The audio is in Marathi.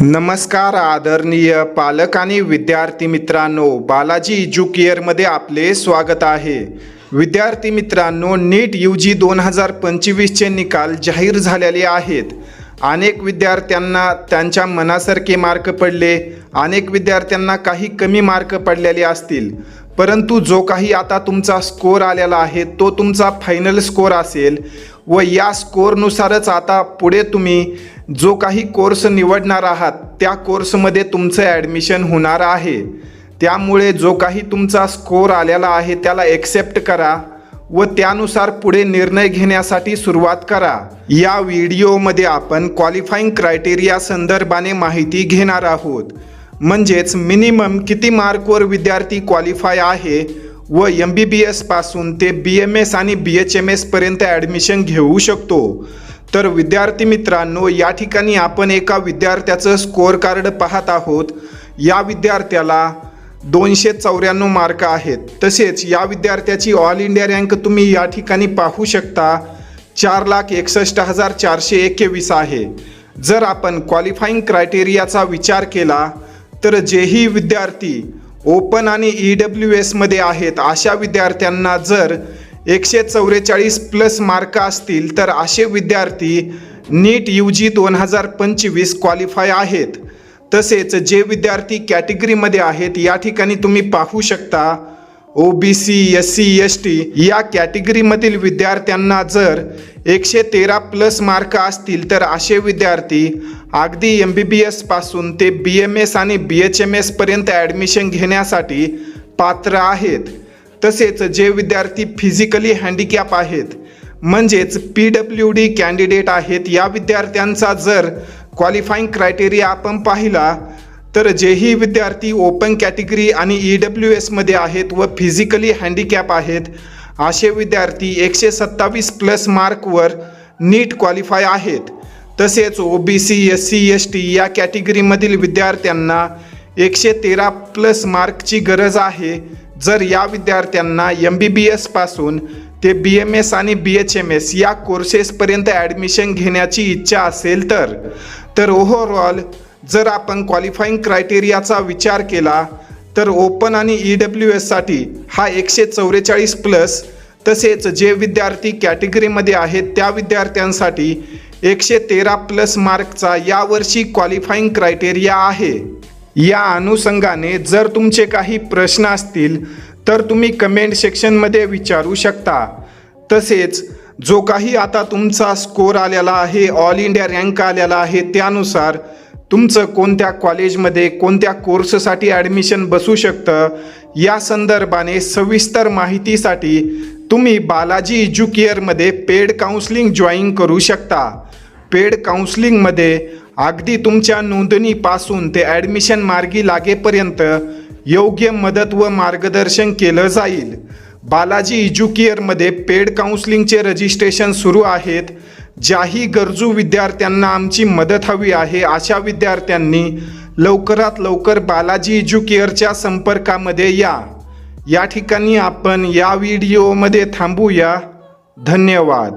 नमस्कार आदरणीय पालक आणि विद्यार्थी मित्रांनो बालाजी एज्युकेअरमध्ये आपले स्वागत आहे. विद्यार्थी मित्रांनो नीट यू जी दोन हजार पंचवीसचे निकाल जाहीर झालेले आहेत. अनेक विद्यार्थ्यांना त्यांच्या मनासारखे मार्क पडले अनेक विद्यार्थ्यांना काही कमी मार्क पडलेले असतील. परंतु जो काही आता तुमचा स्कोर आलेला आहे तो तुमचा फायनल स्कोर असेल व या स्कोरनुसारच आता पुढे तुम्ही जो काही कोर्स निवडणार आहात त्या कोर्समध्ये तुमचं ॲडमिशन होणार आहे. त्यामुळे जो काही तुमचा स्कोर आलेला आहे त्याला एक्सेप्ट करा व त्यानुसार पुढे निर्णय घेण्यासाठी सुरुवात करा. या व्हिडिओमध्ये आपण क्वालिफाईंग क्रायटेरिया संदर्भाने माहिती घेणार आहोत. म्हणजेच मिनिमम किती मार्कवर विद्यार्थी क्वालिफाय आहे व एम बी बी एसपासून ते बी एम एस आणि बी एच एम एसपर्यंत ॲडमिशन घेऊ शकतो. तर विद्यार्थी मित्रांनो या ठिकाणी आपण एका विद्यार्थ्याचं स्कोअर कार्ड पाहत आहोत. या विद्यार्थ्याला दोनशे चौऱ्याण्णव मार्क आहेत. तसेच या विद्यार्थ्याची ऑल इंडिया रँक तुम्ही या ठिकाणी पाहू शकता. चार लाख एकसष्ट हजार चारशे एकवीस आहे. जर आपण क्वालिफाईंग क्रायटेरियाचा विचार केला तर जेही विद्यार्थी ओपन आणि ई डब्ल्यू एसमध्ये आहेत अशा विद्यार्थ्यांना जर एकशे चौवेचाळीस प्लस मार्क असतील तर असे विद्यार्थी नीट यू जी दोन हजार पंचवीस क्वालिफाय आहेत. तसेच जे विद्यार्थी कॅटेगरीमध्ये आहेत या ठिकाणी तुम्ही पाहू शकता O B C S C S T या कॅटेगरीमधील विद्यार्थ्यांना जर एकशे तेरा प्लस मार्क असतील तर असे विद्यार्थी अगदी एम बी बी एसपासून ते बी एम एस आणि बी एच एम एसपर्यंत ॲडमिशन घेण्यासाठी पात्र आहेत. तसेच जे विद्यार्थी फिजिकली हँडिकॅप आहेत म्हणजेच पी डब्ल्यू डी कॅन्डिडेट आहेत या विद्यार्थ्यांचा जर क्वालिफाईंग क्रायटेरिया आपण पाहिला तर जेही विद्यार्थी ओपन कॅटेगरी आणि ई डब्ल्यू एसमध्ये आहेत व फिजिकली हँडिकॅप आहेत असे विद्यार्थी एकशे सत्तावीस प्लस मार्कवर नीट क्वालिफाय आहेत. तसेच O B C S C S T या कॅटेगरीमधील विद्यार्थ्यांना एकशे तेरा प्लस मार्कची गरज आहे. जर या विद्यार्थ्यांना एम बी बी एसपासून ते बी एम एस आणि बी एच एम एस या कोर्सेसपर्यंत ॲडमिशन घेण्याची इच्छा असेल तर तर ओव्हरऑल जर आपण क्वालिफाईंग क्रायटेरियाचा विचार केला तर ओपन आणि ई डब्ल्यू एससाठी हा एकशे चौवेचाळीस प्लस तसेच जे विद्यार्थी कॅटेगरीमध्ये आहेत त्या विद्यार्थ्यांसाठी एकशे तेरा प्लस मार्कचा यावर्षी क्वालिफाईंग क्रायटेरिया आहे. या अनुषंगाने जर तुमचे काही प्रश्न असतील तर तुम्ही कमेंट सेक्शनमध्ये विचारू शकता. तसेच जो काही आता तुमचा स्कोर आलेला आहे ऑल इंडिया रँक आलेला आहे त्यानुसार तुमचं कोणत्या कॉलेजमध्ये कोणत्या कोर्ससाठी ॲडमिशन बसू शकतं या संदर्भाने सविस्तर माहितीसाठी तुम्ही बालाजी एज्युकेअरमध्ये पेड काउन्सलिंग जॉईन करू शकता. पेड काउन्सलिंगमध्ये अगदी तुमच्या नोंदणीपासून ते ॲडमिशन मार्गी लागेपर्यंत योग्य मदत व मार्गदर्शन केलं जाईल. बालाजी एज्युकेअरमध्ये पेड काउन्सिलिंगचे रजिस्ट्रेशन सुरू आहेत. ज्याही गरजू विद्यार्थ्यांना आमची मदत हवी आहे अशा विद्यार्थ्यांनी लवकरात लवकर बालाजी एज्युकेअरच्या संपर्कामध्ये या. या ठिकाणी आपण या व्हिडिओमध्ये थांबूया. धन्यवाद.